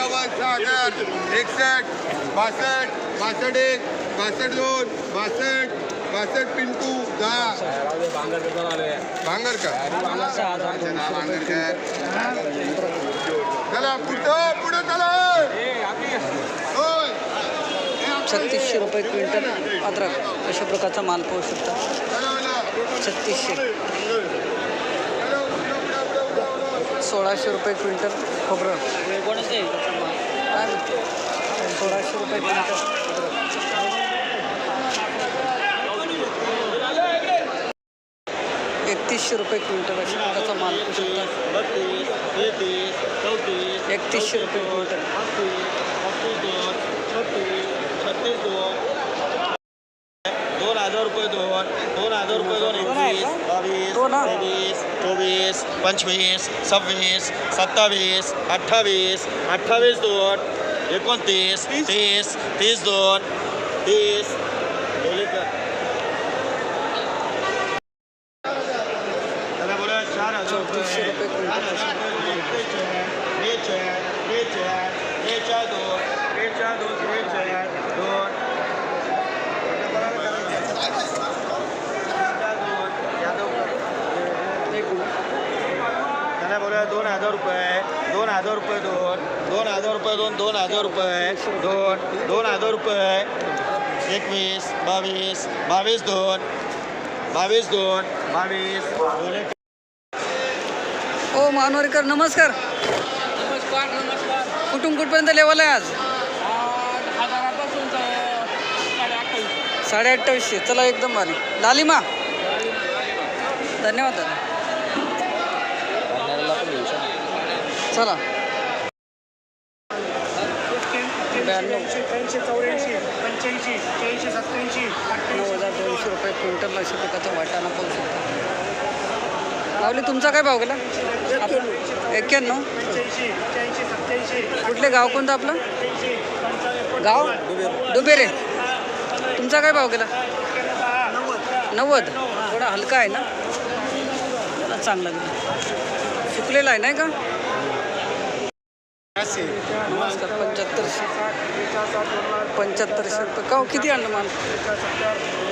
एकावन्न हजार एकसष्ट बासष्ट बासष्ट एक बासष्ट दोन बासष्ट बासष्ट पिंटू दहा. भांगर का अच्छा ना भांगरकर. चला पुढं पुढं चला. छत्तीसशे रुपये क्विंटल अद्रक अशा प्रकारचा माल पाहू शकता. छत्तीसशे चला, पुढं, पुढं, पुढं, पुढं, पुढं. सोळाशे रुपये क्विंटल खोबरं. काय सोळाशे रुपये क्विंटल एकतीसशे रुपये क्विंटल अशी त्याचा माल शकता एकतीसशे रुपये क्विंटल दोन हजार रुपये दोन दोन हजार रुपये दोन दोन आहे एकवीस का? बावीस दोन हा? तेवीस चोवीस पंचवीस सव्वीस सत्तावीस अठ्ठावीस अठ्ठावीस दोन एकोणतीस तीस. तीस दोन तीस. बोले चार हजार चौतीसशे रुपये क्विंटल अशा एक मिनिट. त्याला बोला दोन हजार रुपये दोन हजार रुपये दोन दोन हजार रुपये दोन दोन हजार रुपये दोन दोन हजार रुपये एकवीस बावीस बावीस दोन बावीस दोन बावीस. ओ मानवरीकर नमस्कार. नमस्कार नमस्कार. कुठून कुठपर्यंत लेवल आहे आज? साडे अठ्ठावीस. साडे अठ्ठावीसशे. चला एकदम भारी. लालिमा. धन्यवाद दादा. चला. ऐंशी चौऱ्याऐंशी पंच्याऐंशी सत्त्याऐंशी नऊ हजार दोनशे रुपये क्विंटल अशा प्रकारचा वाटाणा पाहू शकता. लावली तुमचा काय भाव गेला? एक्क्याण्णव. कुठले गाव कोणतं आपलं? गाव? डुबेरे. तुमचा काय भाव गेला? नव्वद. थोडा हलका आहे ना? चांगला गेला. सुकलेला आहे नाही का? नमस्कार पंच्याहत्तरशे. पंच्याहत्तरशे रुपये. का हो, किती आणलं माल?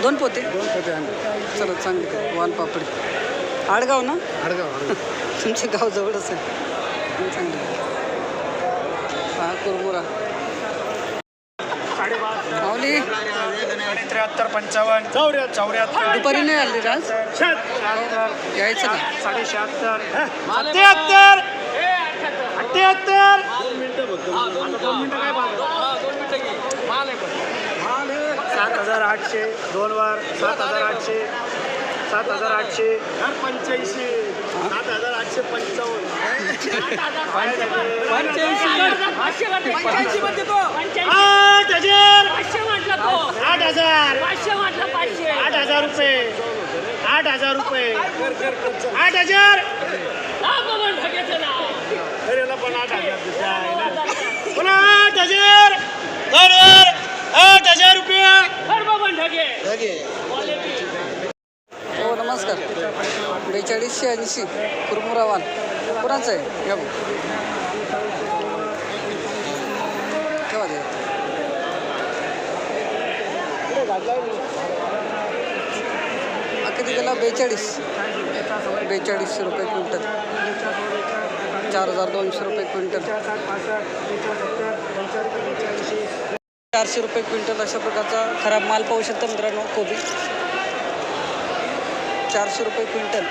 दोन पोते? दोन पोते आणले. चला चांगले वालपापडी आडगाव ना? आडगाव तुमचे गाव जवळच आहे. चांगले हा कुरमुरा. माऊली. त्र्याहत्तर पंचावन्न चौऱ्या चौऱ्याहत्तर. दुपारी नाही आली रे आज? शहात्तर यायचं ना साडे अठ्ठ्याहत्तर सात हजार आठशे दोन वार सात हजार आठशे सात हजार आठशे पंच्याऐंशी सात हजार आठशे पंचावन्न आठ हजार आठ हजार आठ हजार रुपये आठ हजार रुपये आठ हजार पुन्हा आठ हजार बरोबर आठ हजार हो नमस्कार बेचाळीसशे ऐंशी कुरमुरावान कुणाचं आहे या ठेवा केव्हा दे किती गेला बेचाळीस बेचाळीसशे रुपये क्विंटल चार हजार दोनशे रुपये क्विंटल. चारशे रुपये क्विंटल अशा प्रकारचा खराब माल पाहू शकता मित्रांनो कोबी. चारशे रुपये क्विंटल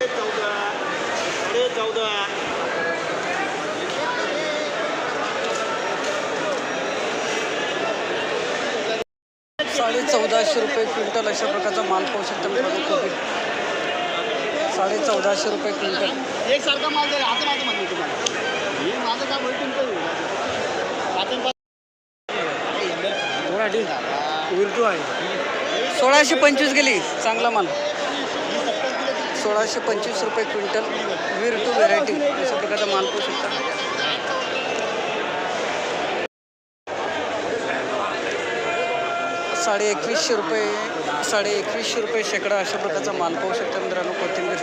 चौदा साडे चौदा साडे चौदाशे रुपये क्विंटल अशा प्रकारचा माल पाहू शकता मित्रांनो कोबी साडे चौदाशे रुपये क्विंटल. एकसारखा माल उलटू आहे. सोळाशे पंचवीस गेली चांगला माल. सोळाशे पंचवीस रुपये क्विंटल वीर टू व्हेरायटी अशा प्रकारचा माल पाहू शकता. साडे एकवीसशे रुपये साडे एकवीसशे रुपये शेकडा अशा प्रकारचा माल पाहू शकता मित्रांनो कोथिंबीर.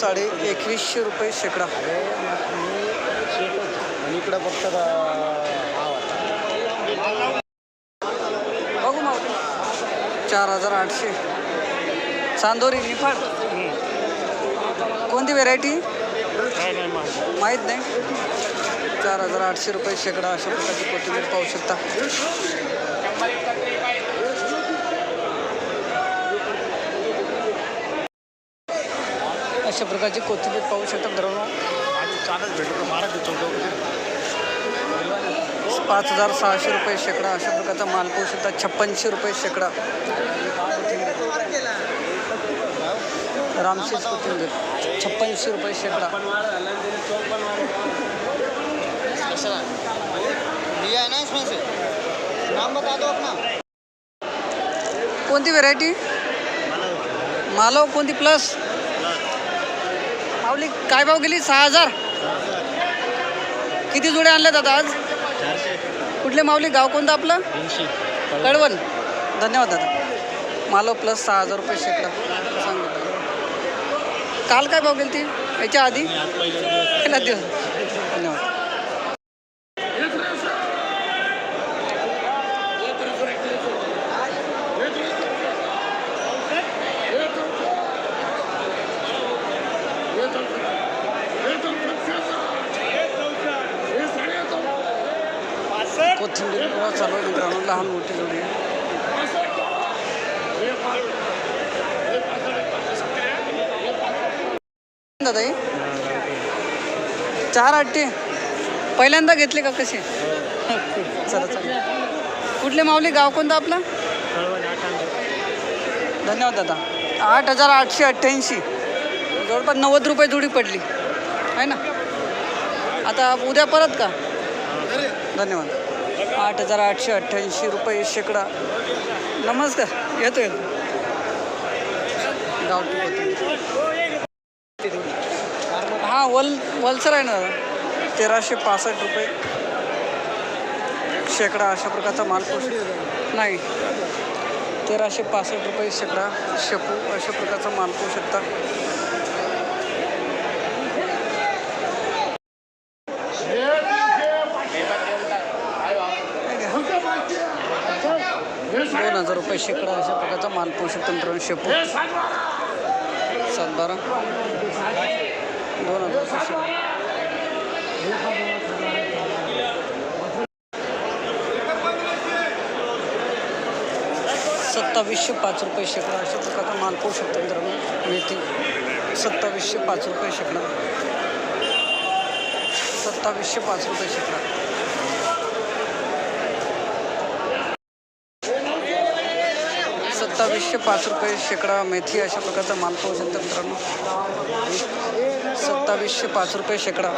साडे एकवीसशे रुपये शेकडा. इकडं फक्त बघू मग. चार हजार आठशे चांदोरी निफाड. कोणती व्हेरायटी माहीत नाही. चार हजार आठशे रुपये शेकडा अशा प्रकारची कोथिंबीर पाहू शकता. अशा प्रकारची कोथिंबीर पाहू शकता मित्रांनो. चालत भेटतो पाच हजार सहाशे रुपये शेकडा अशा प्रकारचा माल पाहू शकता. छप्पनशे रुपये शेकडा. रामशीच कोथिंबीर. छप्पनशे रुपये शेकडा. कोणती व्हेरायटी मालव कोणती प्लस माऊली काय भाव गेली? सहा हजार. किती जुडे आणले दादा आज? कुठले माऊली? गाव कोणतं आपलं? कळवण. धन्यवाद दादा. मालव प्लस सहा हजार रुपये शेकडा. सांगितलं काल काय भाव गेली ती याच्या आधी? पहिला दिवस धन्यवाद कोथिंबीर किंवा चालू आहे मित्रांनो लहान मोठी जोडी दादा हे? चार आठटे पहिल्यांदा घेतले का कसे? चला चला. कुठले माऊली? गाव कोणतं आपलं? धन्यवाद दादा. आठ हजार आठशे अठ्ठ्याऐंशी. जवळपास नव्वद रुपये जोडी पडली. आहे ना? आता उद्या परत का? धन्यवाद. आठ हजार आठशे अठ्ठ्याऐंशी रुपये शेकडा. नमस्कार येतो येतो गावठी हां हा वल वलसर आहे ना? तेराशे पासष्ट रुपये. शेकडा अशा प्रकारचा माल पोषू नाही. तेराशे पासष्ट रुपये शेकडा शेपू अशा प्रकारचा माल पोहू शकता दोन हजार रुपये शेकडा अशा प्रकारचा माल पोहू शकतो मित्रांनो शेपू. सात बारा दोन हजार सत्तावीसशे पाच रुपये शेकडा अशा प्रकारचा माल पाहू शकतो मित्रांनो मेथी. सत्तावीसशे पाच रुपये शेकडा. सत्तावीसशे पाच रुपये शेकडा. सत्तावीसशे पाच रुपये शेकडा मेथी अशा प्रकारचा माल पाहू शकतो मित्रांनो. सत्तावीसशे पाच रुपये शेकडा.